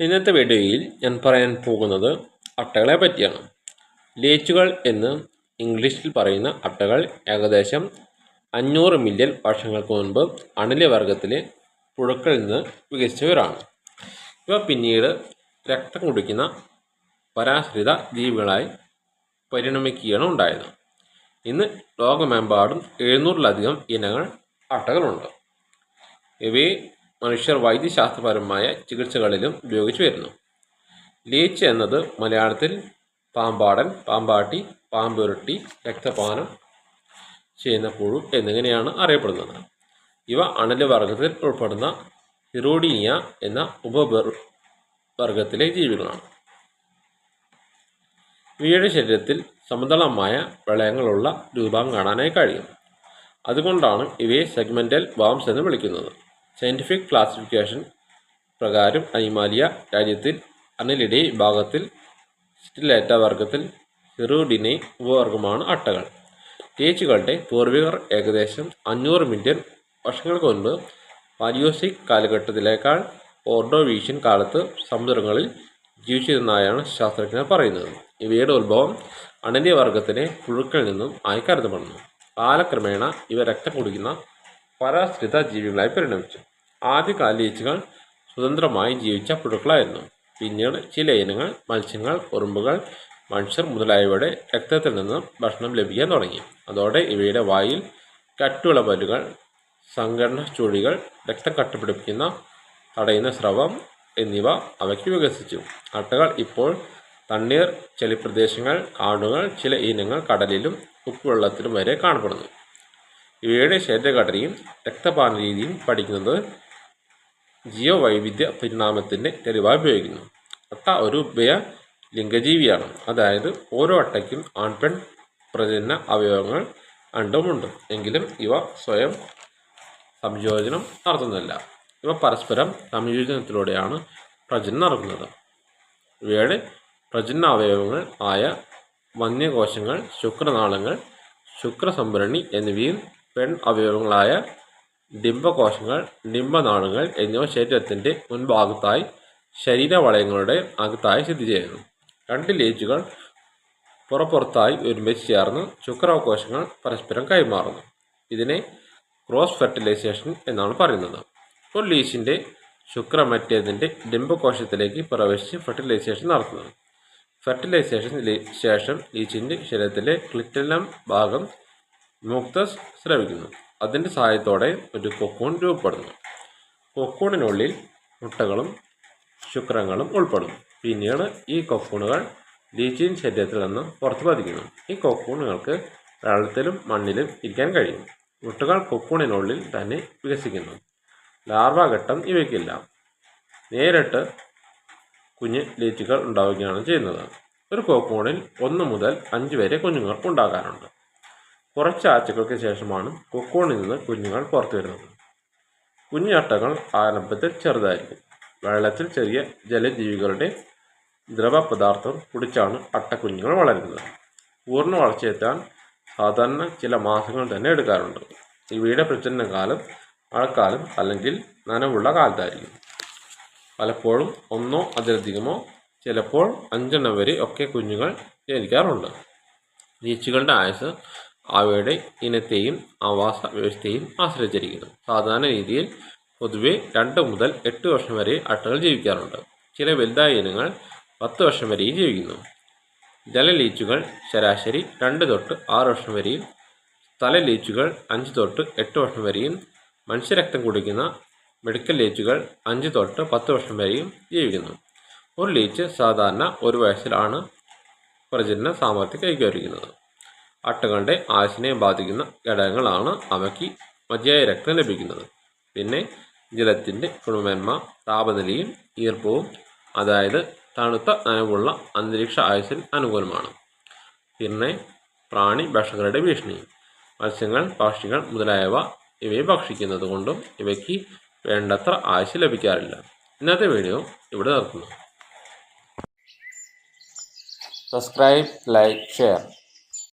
ഇന്നത്തെ വീഡിയോയിൽ ഞാൻ പറയാൻ പോകുന്നത് അട്ടകളെ പറ്റിയാണ്. ലേച്ചുകൾ എന്ന് ഇംഗ്ലീഷിൽ പറയുന്ന അട്ടകൾ ഏകദേശം അഞ്ഞൂറ് മില്യൺ വർഷങ്ങൾക്ക് മുൻപ് അണില വർഗത്തിലെ പുഴുക്കളിൽ നിന്ന് വികസിച്ചവരാണ്. ഇവ പിന്നീട് രക്തം കുടിക്കുന്ന പരാശ്രിത ജീവികളായി പരിണമിക്കുകയാണ് ഉണ്ടായത്. ഇന്ന് ലോകമെമ്പാടും എഴുന്നൂറിലധികം ഇനങ്ങൾ അട്ടകളുണ്ട്. ഇവയെ മനുഷ്യർ വൈദ്യശാസ്ത്രപരമായ ചികിത്സകളിലും ഉപയോഗിച്ചു വരുന്നു. ലീച്ച് എന്നത് മലയാളത്തിൽ പാമ്പാടൻ പാമ്പാട്ടി പാമ്പുരുട്ടി രക്തപാനം ചെയ്യുന്ന പുഴു എന്നിങ്ങനെയാണ് അറിയപ്പെടുന്നത്. ഇവ അണൽ വർഗത്തിൽ ഉൾപ്പെടുന്ന ഹിറോഡീനിയ എന്ന ഉപവർഗത്തിലെ ജീവികളാണ്. ഇവയുടെ ശരീരത്തിൽ സമതളമായ വിളയങ്ങളുള്ള രൂപം കാണാനായി കഴിയും. അതുകൊണ്ടാണ് ഇവയെ സെഗ്മെന്റൽ വാംസ് എന്ന് വിളിക്കുന്നത്. സയന്റിഫിക് ക്ലാസിഫിക്കേഷൻ പ്രകാരം അനിമാലിയ രാജ്യത്തിൽ അനിലിഡേ വിഭാഗത്തിൽ സ്റ്റിലേറ്റ വർഗത്തിൽ ഹിറൂഡിനെ ഉപവർഗമാണ് അട്ടകൾ. ടേച്ചുകളുടെ പൂർവികർ ഏകദേശം അഞ്ഞൂറ് മില്യൺ വർഷങ്ങൾക്ക് മുൻപ് പാലിയോസിക് കാലഘട്ടത്തിലേക്കാൾ ഓർഡോവീഷ്യൻ കാലത്ത് സമുദ്രങ്ങളിൽ ജീവിച്ചിരുന്നതായാണ് ശാസ്ത്രജ്ഞർ പറയുന്നത്. ഇവയുടെ ഉത്ഭവം അണലിയ വർഗത്തിലെ പുഴുക്കളിൽ നിന്നും ആയി കരുതപ്പെടുന്നു. കാലക്രമേണ ഇവ രക്തം കുടിക്കുന്ന പരാശ്രിത ജീവികളായി പരിണമിച്ചു. ആദ്യകാല ഈച്ചകൾ സ്വതന്ത്രമായി ജീവിച്ച പുഴുക്കളായിരുന്നു. പിന്നീട് ചില ഇനങ്ങൾ മത്സ്യങ്ങൾ ഉറുമ്പുകൾ മനുഷ്യർ മുതലായവയുടെ രക്തത്തിൽ നിന്നും ഭക്ഷണം ലഭിക്കാൻ തുടങ്ങി. അതോടെ ഇവയുടെ വായിൽ കട്ടുള്ള പല്ലുകൾ സംഘടന ചുഴികൾ രക്തം കട്ടുപിടിപ്പിക്കുന്ന തടയുന്ന സ്രവം എന്നിവ അവയ്ക്ക് വികസിച്ചു. അട്ടകൾ ഇപ്പോൾ തണ്ണീർ ചെളിപ്രദേശങ്ങൾ കാടുകൾ ചില ഇനങ്ങൾ കടലിലും ഉപ്പുവെള്ളത്തിലും വരെ കാണപ്പെടുന്നു. ഇവയുടെ ശരീരഘടനയും രക്തപാന രീതിയും പഠിക്കുന്നത് ജീവവൈവിധ്യ പരിണാമത്തിന്റെ തെളിവായി ഉപയോഗിക്കുന്നു അട്ട ഒരു ഉഭയ ലിംഗജീവിയാണ്. അതായത് ഓരോ അട്ടയ്ക്കും ആൺപെൺ പ്രജനന അവയവങ്ങൾ രണ്ടുമുണ്ട്. എങ്കിലും ഇവ സ്വയം സംയോജനം നടത്തുന്നില്ല. ഇവ പരസ്പരം സംയോജനത്തിലൂടെയാണ് പ്രജനനം നടക്കുന്നത്. ഇവയുടെ പ്രജനന അവയവങ്ങൾ ആയ വന്യകോശങ്ങൾ ശുക്രനാളങ്ങൾ ശുക്രസംഭരണി എന്നിവയും പെൺ അവയവങ്ങളായ ഡിംബകോശങ്ങൾ ഡിംബനാളുകൾ എന്നിവ ശരീരത്തിന്റെ മുൻഭാഗത്തായി ശരീരവളയങ്ങളുടെ അകത്തായി സ്ഥിതി ചെയ്യുന്നു. രണ്ട് ലേജുകൾ പുറപ്പുറത്തായി ഒരുമിച്ച് ചേർന്ന് ശുക്രകോശങ്ങൾ പരസ്പരം കൈമാറുന്നു. ഇതിനെ ക്രോസ് ഫെർട്ടിലൈസേഷൻ എന്നാണ് പറയുന്നത്. ഒരു ലീച്ചിന്റെ ശുക്രമറ്റേതിന്റെ ഡിംബകോശത്തിലേക്ക് പ്രവേശിച്ച് ഫെർട്ടിലൈസേഷൻ നടത്തുന്നു. ഫെർട്ടിലൈസേഷൻ ശേഷം ലീച്ചിന്റെ ശരീരത്തിലെ ക്ലിറ്റലം ഭാഗം മ്യൂക്തസ് സ്രവിക്കുന്നു അതിന്റെ സഹായത്തോടെ ഒരു കൊക്കോൺ രൂപപ്പെടുന്നു. കൊക്കോണിനുള്ളിൽ മുട്ടകളും ശുക്രങ്ങളും ഉൾപ്പെടുന്നു. പിന്നീട് ഈ കൊക്കൂണുകൾ ലീച്ചിൻ ശരീരത്തിൽ നിന്ന് പുറത്തു പതിക്കുന്നു ഈ കൊക്കൂണുകൾക്ക് വെള്ളത്തിലും മണ്ണിലും ഇരിക്കാൻ കഴിയും. മുട്ടകൾ കൊക്കൂണിനുള്ളിൽ തന്നെ വികസിക്കുന്നു. ലാർവാഘട്ടം ഇവയ്ക്കില്ല. നേരിട്ട് കുഞ്ഞ് ലീച്ചുകൾ ഉണ്ടാവുകയാണ് ചെയ്യുന്നത്. ഒരു കോക്കൂണിൽ ഒന്ന് മുതൽ അഞ്ച് വരെ കുഞ്ഞുങ്ങൾ ഉണ്ടാകാറുണ്ട്. കുറച്ച് ആഴ്ചകൾക്ക് ശേഷമാണ് കൊക്കോണിൽ നിന്ന് കുഞ്ഞുങ്ങൾ പുറത്തു വരുന്നത്. കുഞ്ഞട്ടകൾ ആരംഭത്തിൽ ചെറുതായിരിക്കും. വെള്ളത്തിൽ ചെറിയ ജലജീവികളുടെ ദ്രവപദാർത്ഥം കുടിച്ചാണ് അട്ടക്കുഞ്ഞുങ്ങൾ വളരുന്നത്. പൂർണ വളർച്ചയെത്താൻ സാധാരണ ചില മാസങ്ങൾ തന്നെ എടുക്കാറുണ്ട്. ഇവയുടെ കാലം മഴക്കാലം അല്ലെങ്കിൽ നനവുള്ള കാലത്തായിരിക്കും. പലപ്പോഴും ഒന്നോ അതിലധികമോ ചിലപ്പോൾ അഞ്ചെണ്ണം വരെ ഒക്കെ കുഞ്ഞുങ്ങൾ ജനിക്കാറുണ്ട് ഈച്ചകളുടെ ആയുസ് അവയുടെ ഇനത്തെയും ആവാസ വ്യവസ്ഥയെയും ആശ്രയിച്ചിരിക്കുന്നു. സാധാരണ രീതിയിൽ പൊതുവെ രണ്ട് മുതൽ എട്ട് വർഷം വരെ അട്ടകൾ ജീവിക്കാറുണ്ട്. ചില വലുതായ ഇനങ്ങൾ പത്ത് വർഷം വരെയും ജീവിക്കുന്നു. ജലലീച്ചുകൾ ശരാശരി രണ്ട് തൊട്ട് ആറ് വർഷം വരെയും സ്ഥല ലീച്ചുകൾ അഞ്ച് തൊട്ട് എട്ട് വർഷം വരെയും മനുഷ്യരക്തം കുടിക്കുന്ന മെഡിക്കൽ ലീച്ചുകൾ അഞ്ച് തൊട്ട് പത്ത് വർഷം വരെയും ജീവിക്കുന്നു. ഒരു ലീച്ച് സാധാരണ ഒരു വയസ്സിലാണ് പ്രജനന സാമർഥ്യം കൈവരിക്കുന്നത് അട്ടകളുടെ ആശിനെ ബാധിക്കുന്ന ഘടകങ്ങളാണ് അവയ്ക്ക് മതിയായ രക്തം ലഭിക്കുന്നത്. പിന്നെ ജലത്തിന്റെ ഗുണമേന്മ താപനിലയും ഈർപ്പവും അതായത് തണുത്ത നനവുള്ള അന്തരീക്ഷ ആയുസിൽ അനുകൂലമാണ്. പിന്നെ പ്രാണി ഭക്ഷകരുടെ ഭീഷണി മത്സ്യങ്ങൾ പക്ഷികൾ മുതലായവ ഇവയെ ഭക്ഷിക്കുന്നത് കൊണ്ടും ഇവയ്ക്ക് വേണ്ടത്ര ആയുസ് ലഭിക്കാറില്ല. ഇന്നത്തെ വീഡിയോ ഇവിടെ നിർത്തുന്നു. Subscribe like share